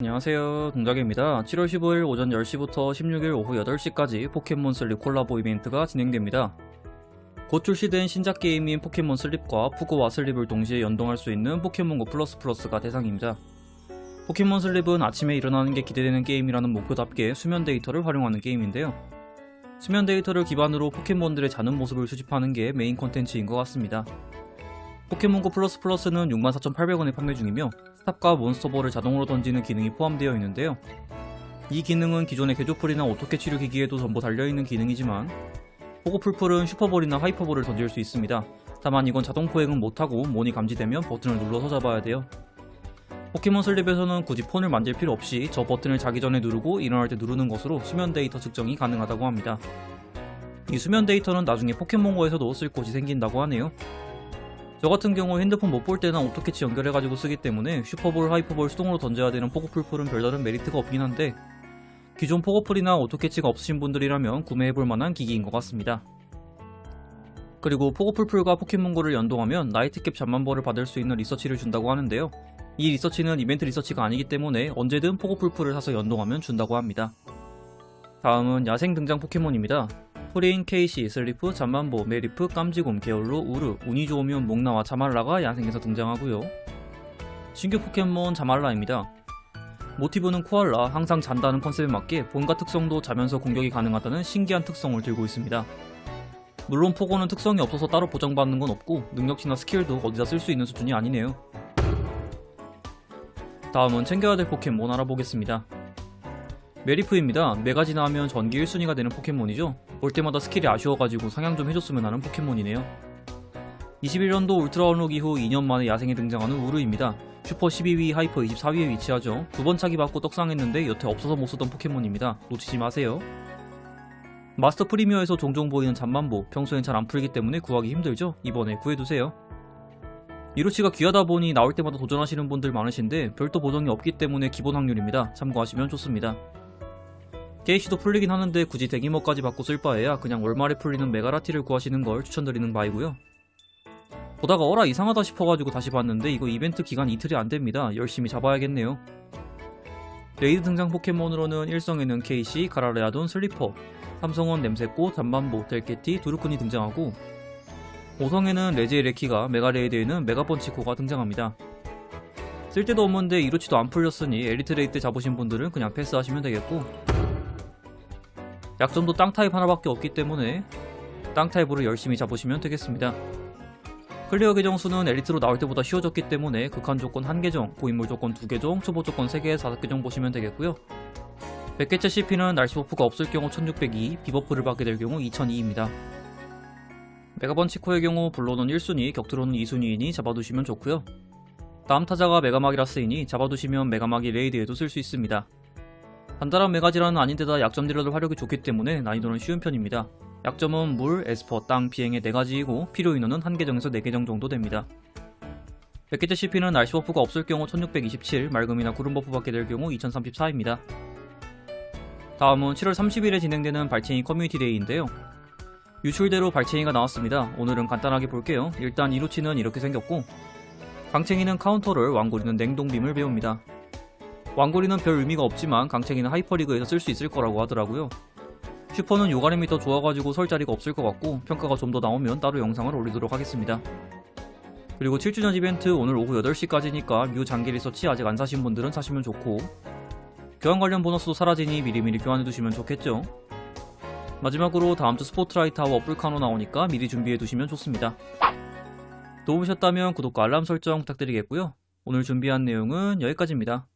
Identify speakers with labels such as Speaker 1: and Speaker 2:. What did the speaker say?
Speaker 1: 안녕하세요. 동작입니다. 7월 15일 오전 10시부터 16일 오후 8시까지 포켓몬 슬립 콜라보 이벤트가 진행됩니다. 곧 출시된 신작 게임인 포켓몬 슬립과 푸고와 슬립을 동시에 연동할 수 있는 포켓몬고 플러스 플러스가 대상입니다. 포켓몬 슬립은 아침에 일어나는 게 기대되는 게임이라는 목표답게 수면 데이터를 활용하는 게임인데요. 수면 데이터를 기반으로 포켓몬들의 자는 모습을 수집하는 게 메인 컨텐츠인 것 같습니다. 포켓몬고 플러스 플러스는 64,800원에 판매 중이며 스 탑과 몬스터볼을 자동으로 던지는 기능이 포함되어 있는데요. 이 기능은 기존의 개조풀이나 오토캐 치료 기기에도 전부 달려있는 기능이지만 포고풀풀은 슈퍼볼이나 하이퍼볼을 던질 수 있습니다. 다만 이건 자동 포획은 못하고 몬이 감지되면 버튼을 눌러서 잡아야 돼요. 포켓몬 슬립에서는 굳이 폰을 만질 필요 없이 저 버튼을 자기 전에 누르고 일어날 때 누르는 것으로 수면 데이터 측정이 가능하다고 합니다. 이 수면 데이터는 나중에 포켓몬고에서도 쓸 곳이 생긴다고 하네요. 저 같은 경우 핸드폰 못 볼 때나 오토캐치 연결해가지고 쓰기 때문에 슈퍼볼, 하이퍼볼 수동으로 던져야 되는 포고풀풀은 별다른 메리트가 없긴 한데 기존 포고풀이나 오토캐치가 없으신 분들이라면 구매해볼 만한 기기인 것 같습니다. 그리고 포고풀풀과 포켓몬고를 연동하면 나이트캡 잠만벌을 받을 수 있는 리서치를 준다고 하는데요. 이 리서치는 이벤트 리서치가 아니기 때문에 언제든 포고풀풀을 사서 연동하면 준다고 합니다. 다음은 야생 등장 포켓몬입니다. 프린, 케이시, 슬리프, 잠만보, 메리프, 깜지곰, 게올로, 우르, 운이 좋으면 목나와 자말라가 야생에서 등장하고요. 신규 포켓몬 자말라입니다. 모티브는 코알라, 항상 잔다는 컨셉에 맞게 본가 특성도 자면서 공격이 가능하다는 신기한 특성을 들고 있습니다. 물론 포고는 특성이 없어서 따로 보장받는 건 없고 능력치나 스킬도 어디다 쓸 수 있는 수준이 아니네요. 다음은 챙겨야 될 포켓몬 알아보겠습니다. 메리프입니다. 메가지 나 하면 전기 1순위가 되는 포켓몬이죠. 볼 때마다 스킬이 아쉬워가지고 상향 좀 해줬으면 하는 포켓몬이네요. 21년도 울트라 언록 이후 2년 만에 야생에 등장하는 우르입니다. 슈퍼 12위, 하이퍼 24위에 위치하죠. 두 번 차기 받고 떡상했는데 여태 없어서 못 쓰던 포켓몬입니다. 놓치지 마세요. 마스터 프리미어에서 종종 보이는 잠만보, 평소엔 잘 안 풀리기 때문에 구하기 힘들죠? 이번에 구해두세요. 이로치가 귀하다 보니 나올 때마다 도전하시는 분들 많으신데 별도 보정이 없기 때문에 기본 확률입니다. 참고하시면 좋습니다. 게이시도 풀리긴 하는데 굳이 대기모까지 받고 쓸 바에야 그냥 월말에 풀리는 메가라티를 구하시는 걸 추천드리는 바이고요. 보다가 어라 이상하다 싶어가지고 다시 봤는데 이거 이벤트 기간 이틀이 안됩니다. 열심히 잡아야겠네요. 레이드 등장 포켓몬으로는 일성에는 케이시, 가라레아돈, 슬리퍼, 삼성원, 냄새꽃, 잠만보, 델케티, 두루크니 등장하고 5성에는 레제이 레키가 메가레이드에는 메가번치코가 등장합니다. 쓸데도 없는데 이로치도 안 풀렸으니 엘리트 레이드 잡으신 분들은 그냥 패스하시면 되겠고 약점도 땅 타입 하나밖에 없기 때문에 땅 타입으로 열심히 잡으시면 되겠습니다. 클리어 계정 수는 엘리트로 나올 때보다 쉬워졌기 때문에 극한 조건 1계정, 고인물 조건 2계정, 초보 조건 3개, 5계정 보시면 되겠고요. 100개째 CP는 날씨 버프가 없을 경우 1602, 비버프를 받게 될 경우 2002입니다. 메가번 치코의 경우 블로는 1순위, 격투로는 2순위이니 잡아두시면 좋고요. 다음 타자가 메가마기라스이니 잡아두시면 메가마기 레이드에도 쓸 수 있습니다. 간단한 메가지라는 아닌데다 약점 딜러들 화력이 좋기 때문에 난이도는 쉬운 편입니다. 약점은 물, 에스퍼, 땅, 비행의 4가지이고 필요 인원은 1계정에서 4계정 정도 됩니다. 100개째 CP는 날씨 버프가 없을 경우 1627, 맑음이나 구름 버프 받게 될 경우 2034입니다. 다음은 7월 30일에 진행되는 발챙이 커뮤니티 데이인데요. 유출대로 발챙이가 나왔습니다. 오늘은 간단하게 볼게요. 일단 이루치는 이렇게 생겼고 강챙이는 카운터를 왕고리는 냉동빔을 배웁니다. 왕고리는 별 의미가 없지만 강챙이는 하이퍼리그에서 쓸 수 있을 거라고 하더라고요. 슈퍼는 요가림이 더 좋아가지고 설 자리가 없을 것 같고 평가가 좀 더 나오면 따로 영상을 올리도록 하겠습니다. 그리고 7주년 이벤트 오늘 오후 8시까지니까 뮤 장기 리서치 아직 안 사신 분들은 사시면 좋고 교환 관련 보너스도 사라지니 미리미리 교환해두시면 좋겠죠. 마지막으로 다음주 스포트라이트하고 풀카노 나오니까 미리 준비해두시면 좋습니다. 도움이셨다면 구독과 알람 설정 부탁드리겠고요. 오늘 준비한 내용은 여기까지입니다.